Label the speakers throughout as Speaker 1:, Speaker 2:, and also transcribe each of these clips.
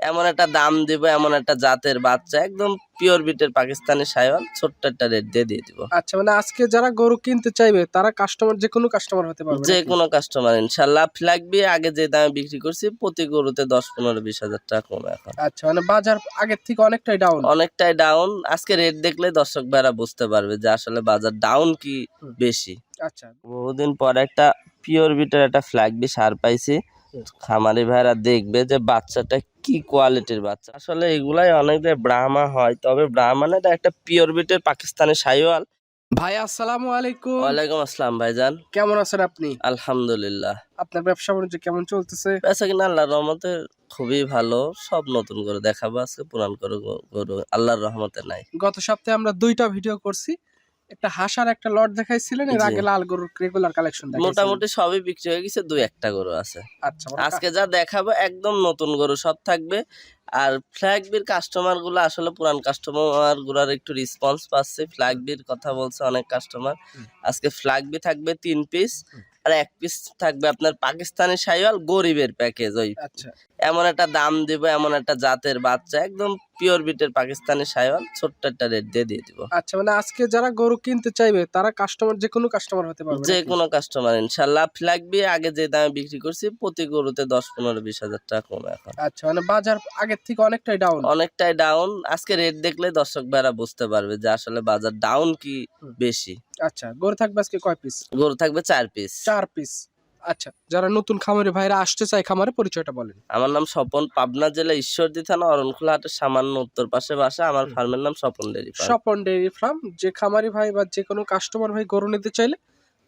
Speaker 1: এমন একটা দাম দিব এমন একটা জাতের বাচ্চা একদম পিওর বিটের পাকিস্তানি সাইওয়াল ছোট্ট একটা রেট দিয়ে দিয়ে দিব।
Speaker 2: আচ্ছা মানে আজকে যারা গরু কিনতে চাইবে তারা কাস্টমার যে কোনো কাস্টমার হতে পারবে
Speaker 1: যে কোনো কাস্টমার ইনশাল্লাহ লাগবে আগে যে দামে বিক্রি করছি প্রতি গরুতে দশ পনেরো বিশ হাজার টাকা কমে এখন।
Speaker 2: আচ্ছা মানে বাজার আগের থেকে অনেকটাই ডাউন
Speaker 1: অনেকটাই ডাউন আজকে রেট দেখলে দর্শক ভাইরা বুঝতে পারবে যে আসলে বাজার ডাউন কি বেশি।
Speaker 2: আচ্ছা।
Speaker 1: বহুদিন পর একটা পিওর বিটের একটা ফ্ল্যাগবি সার পাইছি। খামারি ভাইরা দেখবে যে বাচ্চাটা কি কোয়ালিটির বাচ্চা? আসলে এগুলাই অনেক ব্রাহ্মা হয়। তবে ব্রাহ্মণের একটা পিওর বিটের পাকিস্তানি সাইওয়াল।
Speaker 2: ভাই আসসালামু আলাইকুম।
Speaker 1: ওয়ালাইকুম আসসালাম ভাইজান।
Speaker 2: কেমন আছেন আপনি?
Speaker 1: আলহামদুলিল্লাহ।
Speaker 2: আপনার ব্যবসা বাণিজ্য কেমন চলতেছে?
Speaker 1: বেচা কিনা আল্লাহর রহমতে খুবই ভালো। সব নতুন করে দেখাবো আজকে পুরান করে আল্লাহর রহমতে নাই।
Speaker 2: গত সপ্তাহে আমরা দুইটা ভিডিও করছি। একটা হাঁস আর একটা লট দেখাইছিলেন এর আগে লাল গরুর রেগুলার কালেকশন
Speaker 1: মোটামুটি সবই বিক্রি হয়ে গেছে দুই একটা গরু আছে।
Speaker 2: আচ্ছা
Speaker 1: আজকে যা দেখাবো একদম নতুন গরু সব থাকবে। আর ফ্ল্যাগবির কাস্টমারগুলো আসলে পুরান কাস্টমারগুলার একটু রেসপন্স পাচ্ছে। ফ্ল্যাগবির কথা বলছে অনেক কাস্টমার। আজকে ফ্ল্যাগবি থাকবে তিন পিস আর এক পিস থাকবে আপনার পাকিস্তানি সাইওয়াল গরিবের প্যাকেজ ওই
Speaker 2: আচ্ছা।
Speaker 1: এমন একটা দাম দিব এমন একটা জাতের বাচ্চা একদম পিওর বিটের পাকিস্তানি সাইওয়াল ছোট্ট একটা রেট দিয়ে দিয়ে দিব।
Speaker 2: আচ্ছা মানে আজকে যারা গরু কিনতে চাইবে তারা কাস্টমার যে কোনো কাস্টমার হতে পারবে
Speaker 1: যে কোনো কাস্টমার ইনশাল্লাহ লাগবে আগে যে দামে বিক্রি করছি প্রতি গরুতে দশ পনেরো বিশ হাজার টাকা কমে এখন।
Speaker 2: আচ্ছা মানে বাজার আগের থেকে অনেকটাই ডাউন
Speaker 1: অনেকটাই ডাউন আজকে রেট দেখলে দর্শক ভাইরা বুঝতে পারবে যে আসলে বাজার ডাউন কি বেশি।
Speaker 2: আচ্ছা গরু থাকবে আজকে কয় পিস
Speaker 1: গরু থাকবে চার পিস
Speaker 2: চার পিস আচ্ছা যারা নতুন খামারে ভাইরা আসতে চায় খামারে পরিচয়টা বলেন।
Speaker 1: আমার নাম স্বপন পাবনা জেলা ঈশ্বরদী থানা অরণখোলা হাটের সামান্য উত্তর পাশে বাসা। আমার ফার্মের নাম Swapan dairy farm.
Speaker 2: Swapan dairy farm যে খামারি ভাই বা যে কোনো কাস্টমার ভাই গরু নিতে চাইলে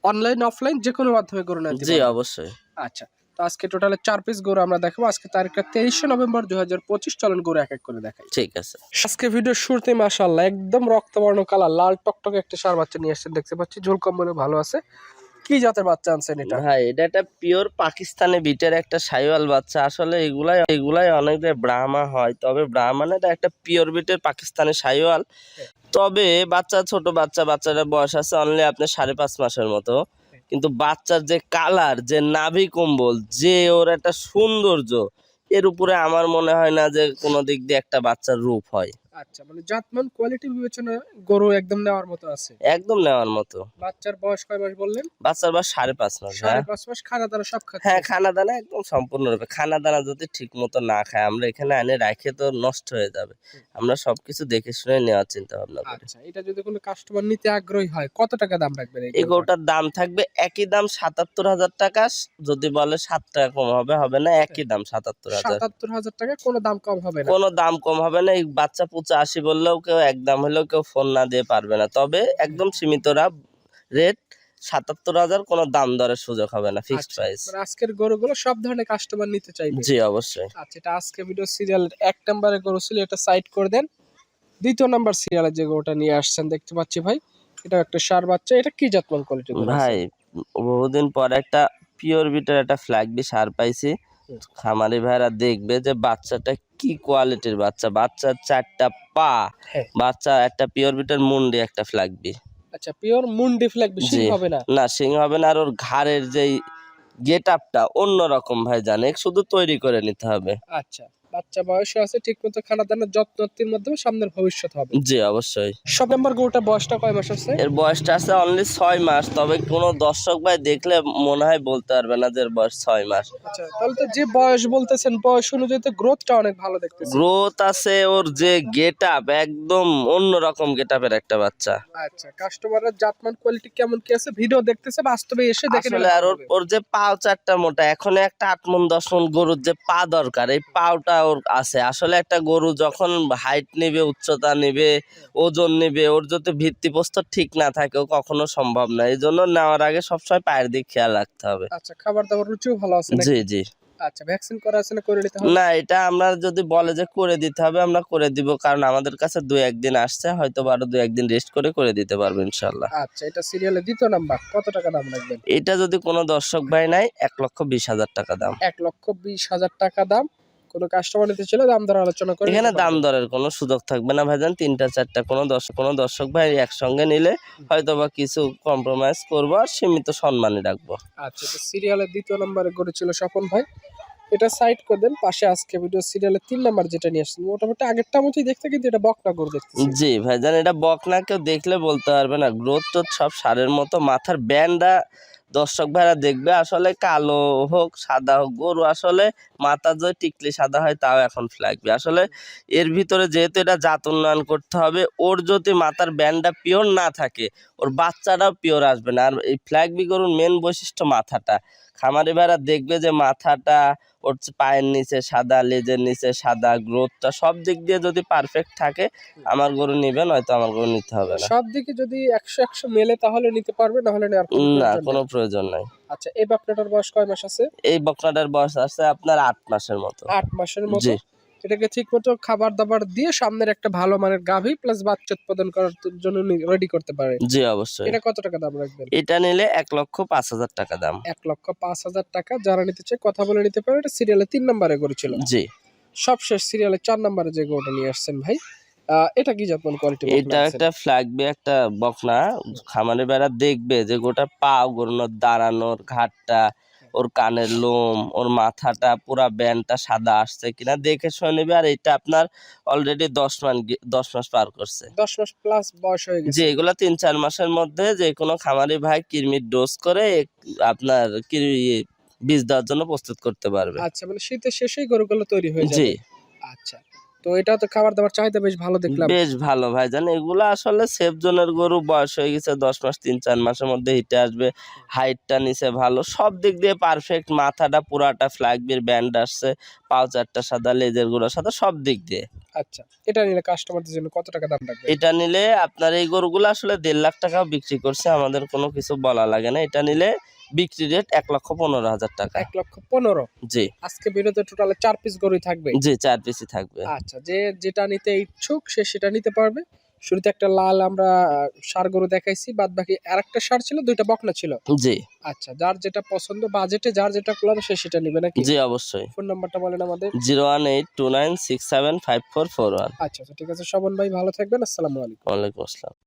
Speaker 2: অনলাইন অফলাইন যে কোনো মাধ্যমে গরু নিতে
Speaker 1: জি অবশ্যই।
Speaker 2: আচ্ছা তো আজকে টোটালে চার পিস গরু আমরা দেখাবো। আজকে তারিখটা তেইশে নভেম্বর দুই হাজার পঁচিশ। চলন গরু এক এক করে দেখাই।
Speaker 1: ঠিক আছে।
Speaker 2: আজকে ভিডিও শুরুতে মাশাল্লাহ একদম রক্তবর্ণ কালার লাল টকটকে একটা সার বাচ্চা নিয়ে আসছেন। দেখতে পাচ্ছি ঝোল কম্বলে ভালো আছে। কি জাতের বাচ্চা আনছেন এটা?
Speaker 1: ভাই, এটা একটা পিওর পাকিস্তানি বিটের একটা সাইওয়াল বাচ্চা। আসলে এগুলাই এগুলাই অনেক ব্রাহ্মা হয়। তবে ব্রাহ্মণের একটা পিওর বিটের পাকিস্তানি সাইওয়াল। তবে বাচ্চা, ছোট বাচ্চা, বাচ্চাটার বয়স আছে অনলি আপনার সাড়ে পাঁচ মাসের মতো। কিন্তু বাচ্চার যে কালার যে নাভি কম্বল, যে ওর একটা সৌন্দর্য, এর উপরে আমার মনে হয় না যে কোনো দিক দিয়ে একটা বাচ্চার রূপ হয়।
Speaker 2: আচ্ছা মানে জাতমান কোয়ালিটি বিবেচনায় গরু একদম নেওয়ার মতো আছে?
Speaker 1: একদম নেওয়ার মতো।
Speaker 2: বাচ্চার বয়স কয় মাস বললেন?
Speaker 1: বাচ্চার বয়স সাড়ে পাঁচ মাস
Speaker 2: সাড়ে
Speaker 1: হ্যাঁ
Speaker 2: পাঁচ মাস খানা দানা সব খাচ্ছে?
Speaker 1: হ্যাঁ খানা দানা একদম সম্পূর্ণরূপে। খানা দানা যদি ঠিক মতো না খায় আমরা এখানে এনে রাখে তো নষ্ট হয়ে যাবে। আমরা সবকিছু দেখে শুনে নেওয়ার চিন্তা ভাবনা করি।
Speaker 2: আচ্ছা এটা যদি কোনো কাস্টমার নিতে আগ্রহী হয় কত টাকা দাম রাখবেন এই? গরুটার
Speaker 1: দাম থাকবে একই দাম সাতাত্তর হাজার টাকা যদি বলে সাত টাকা কম হবে হবে না একই দাম সাতাত্তর হাজার।
Speaker 2: সাতাত্তর হাজার টাকা কোনো দাম কম হবে না?
Speaker 1: কোনো দাম কম হবে না এই বাচ্চা পুচা আসি বললেও কেউ একদম হলেও কেউ ফোন না দিয়ে পারবে না। তবে একদম সীমিতরা রেট সাতাত্তর হাজার কোনো দাম দরের সুযোগ হবে না ফিক্সড
Speaker 2: আচ্ছা,
Speaker 1: প্রাইস
Speaker 2: আজকের গরুগুলো সব ধরনের কাস্টমার নিতে চাইবে।
Speaker 1: জি অবশ্যই।
Speaker 2: আচ্ছা এটা আজকে ভিডিও সিরিয়ালের এক নম্বরে গরু ছিল এটা সাইড করে দেন। দ্বিতীয় নাম্বার সিরিয়ালে যে গরুটা নিয়ে আসছেন দেখতে পাচ্ছি ভাই এটা একটা সার বাচ্চা এটা কি জাতমান কোয়ালিটি
Speaker 1: ভাই বহুদিন পর একটা পিওর বিটের একটা ফ্ল্যাগ বি সার পাইছি। খামারি ভাইরা দেখবে যে বাচ্চাটা কি কোয়ালিটির বাচ্চা। বাচ্চার চারটা পা
Speaker 2: হ্যাঁ।
Speaker 1: বাচ্চা একটা পিওর বিটার মুন্ডি একটা ফ্ল্যাগবি।
Speaker 2: আচ্ছা পিওর মুন্ডি ফ্ল্যাগবি
Speaker 1: সিং
Speaker 2: হবে না?
Speaker 1: না সিং হবে না আর ওর ঘাড়ের যেই গেট আপটা অন্যরকম ভাই জানে শুধু তৈরি করে নিতে হবে।
Speaker 2: আচ্ছা। বাচ্চা বয়সে আছে ঠিক মতো খানা দানার যত্নতির মাধ্যমে সামনের ভবিষ্যৎ হবে।
Speaker 1: জি অবশ্যই।
Speaker 2: সব নাম্বার গরুটা বয়সটা কয় মাস আছে?
Speaker 1: এর বয়সটা আছে অনলি ছয় মাস তবে কোনো দর্শক ভাই দেখলে মনে হয় বলতে পারবে না যে এর বয়স ছয় মাস।
Speaker 2: আচ্ছা তাহলে তো যে বয়স বলতেছেন বয়স অনুযায়ী তো গ্রোথটা অনেক ভালো দেখতেছি।
Speaker 1: গ্রোথ আছে ওর যে গেট আপ একদম অন্যরকম গেট আপের একটা বাচ্চা।
Speaker 2: আচ্ছা কাস্টমারের জাতমান কোয়ালিটি কেমন কি আছে? ভিডিও দেখতেছে বাস্তবে এসে দেখে
Speaker 1: আসলে আর ওর ওর যে পাও চারটা মোটা এখন একটা আট মন দশ মন গরুর যে পা দরকার এই পাওটা ওর আছে। আসলে একটা গরু যখন হাইট নিবে উচ্চতা নিবে ওজন নিবে ওর যদি ভিত্তিপ্রস্তর ঠিক না থাকে ও কখনো সম্ভব না। এই জন্য নেওয়ার আগে সবসময় পায়ের দিক খেয়াল রাখতে হবে।
Speaker 2: আচ্ছা খাবার দাবার রুচিও ভালো আছে
Speaker 1: জি জি।
Speaker 2: আচ্ছা ভ্যাকসিন করা আছে না করে নিতে হবে?
Speaker 1: না এটা আমরা যদি বলে যে করে দিতে হবে আমরা করে দিব কারণ আমাদের কাছে দু একদিন আসছে হয়তো আরও দু একদিন রেস্ট করে করে দিতে পারব ইনশাল্লাহ
Speaker 2: আচ্ছা এটা সিরিয়ালের দ্বিতীয় নাম্বার কত টাকা দাম রাখবেন?
Speaker 1: এটা যদি কোনো দর্শক ভাই নাই এক লক্ষ বিশ হাজার টাকা দাম।
Speaker 2: এক লক্ষ বিশ হাজার টাকা দাম কোনো কাস্টমার নিতে ছিল দাম দর আলোচনা করে
Speaker 1: এখানে দাম দরের কোনো সুযোগ থাকবে না ভাইজান। তিনটা চারটা কোনো দর্শক কোনো দর্শক ভাই একসঙ্গে নিলে হয়তো বা কিছু কম্প্রোমাইজ করব আর সীমিত সম্মানই রাখব।
Speaker 2: আচ্ছা এটা সিরিয়ালের দ্বিতীয় নাম্বারে গড়েছিল স্বপন ভাই। এটা সাইড করে দেন পাশে আজকে ভিডিও সিরিয়ালের তিন নাম্বার যেটা নিয়ে আসছেন। মোটামুটি আগেরটা মতোই দেখতে কিন্তু এটা বকনা করে দেখতেছি।
Speaker 1: জি ভাইজান এটা বকনা কেউ দেখলে বলতে পারবে না। গ্রোথ তো সব সারের মতো মাথার ব্যান্ডটা দর্শক ভাইরা দেখবে, আসলে কালো হোক, সাদা হোক, গরু আসলে মাথা যদি টিকলি সাদা হয় তাও এখন ফ্ল্যাগবে আসলে এর ভিতরে যেহেতু এটা জাত উন্নয়ন করতে হবে, ওর যদি মাথার ব্যান্ডটা পিওর না থাকে, ওর বাচ্চাটাও পিওর আসবে না। আর এই ফ্ল্যাগবি গরুর মেন বৈশিষ্ট্য মাথাটা। খামারি ভেড়া দেখবে যে মাথাটা ওর পায়ের নিচে সাদা লেজের নিচে সাদা গ্রোথটা সব দিক দিয়ে যদি পারফেক্ট থাকে আমার গরু নিবে নয়তো আমার গরু নিতে হবে না।
Speaker 2: সব দিকে যদি একশো একশো মেলে তাহলে নিতে পারবে না হলে
Speaker 1: না কোনো প্রয়োজন নাই।
Speaker 2: আচ্ছা এই বাপনাটার বয়স কয় মাস আছে?
Speaker 1: এই বকনাটার বয়স আছে আপনার আট মাসের মতো।
Speaker 2: আট মাসের মতো? এটাকে ঠিক মতো খাবার দাবার দিয়ে সামনের একটা ভালো মানের গাভী প্লাস বাচ্চা উৎপাদন করার জন্য রেডি করতে পারে।
Speaker 1: জি অবশ্যই।
Speaker 2: এটা কত টাকা দাম রাখবেন?
Speaker 1: এটা নিলে এক লক্ষ পাঁচ হাজার টাকা দাম।
Speaker 2: এক লক্ষ পাঁচ হাজার টাকা। যারা নিতে চায় কথা বলে নিতে পারে। এটা সিরিয়ালে তিন নম্বরে করেছিল
Speaker 1: জি।
Speaker 2: সবশেষ সিরিয়ালে চার নম্বরে যে গোটা নিয়ে আসছেন ভাই এটা কি যত্ন কোয়ালিটি
Speaker 1: এটা একটা ফ্ল্যাগবে একটা বকনা। খামারে বেড়া দেখবে যে গোটা পা গরুনোর দাঁড়ানোর ঘাটটা ওর কানের লোম ওর মাথাটা পুরা ব্যান্ডটা সাদা আসছে কিনা দেখে শুনে নেবে। আর এটা আপনার অলরেডি দশ মাস দশ মাস পার করছে।
Speaker 2: দশ মাস প্লাস বয়স হয়ে গেছে।
Speaker 1: যে এগুলো তিন চার মাসের মধ্যে যে কোনো খামারি ভাই কিরমির ডোজ করে আপনার কির- বীজ দেওয়ার জন্য প্রস্তুত করতে পারবে।
Speaker 2: আচ্ছা মানে শীতের শেষেই গরুগুলো তৈরি হয়ে
Speaker 1: জি।
Speaker 2: যাবে। আচ্ছা। তো এটা তো খাবার দাবার চাহিদা বেশ ভালো দেখলাম।
Speaker 1: বেশ ভালো ভাই জান এগুলো আসলে সেফ জোনের গরু বয়স হয়ে গেছে দশ মাস তিন চার মাসের মধ্যে হিটে আসবে হাইটটা নিচে ভালো সব দিক দিয়ে পারফেক্ট মাথাটা পুরাটা ফ্ল্যাগবির ব্যান্ড আসছে পাও চারটা সাদা লেজেরগুলো সাদা সব দিক দিয়ে।
Speaker 2: আচ্ছা এটা নিলে কাস্টমারদের জন্য কত টাকা দাম রাখবে
Speaker 1: এটা নিলে আপনার এই গরুগুলো আসলে দেড় লাখ টাকাও বিক্রি করছে আমাদের কোনো কিছু বলা লাগে না এটা নিলে বিক্রি রেট এক লক্ষ পনেরো হাজার টাকা।
Speaker 2: এক লক্ষ পনেরো।
Speaker 1: জি।
Speaker 2: আজকে ভিডিওতে টোটালে চার পিস গরুই থাকবে?
Speaker 1: জি চার পিসি থাকবে।
Speaker 2: আচ্ছা যে যেটা নিতে ইচ্ছুক সে সেটা নিতে পারবে। শুরুতে একটা লাল আমরা ষাঁড় গরু দেখাইছি বাদ বাকি আরেকটা ষাঁড় ছিল দুইটা বকনা ছিল।
Speaker 1: জি।
Speaker 2: আচ্ছা যার যেটা পছন্দ বাজেটে যার যেটা কুলাবে সে সেটা নিবে নাকি?
Speaker 1: জি অবশ্যই।
Speaker 2: ফোন নাম্বারটা বলেন আমাদের।
Speaker 1: Zero one eight two nine six seven five four four one.
Speaker 2: আচ্ছা আচ্ছা ঠিক আছে শবন ভাই ভালো থাকবেন আসসালামু আলাইকুম।
Speaker 1: ওয়ালাইকুম আসসালাম।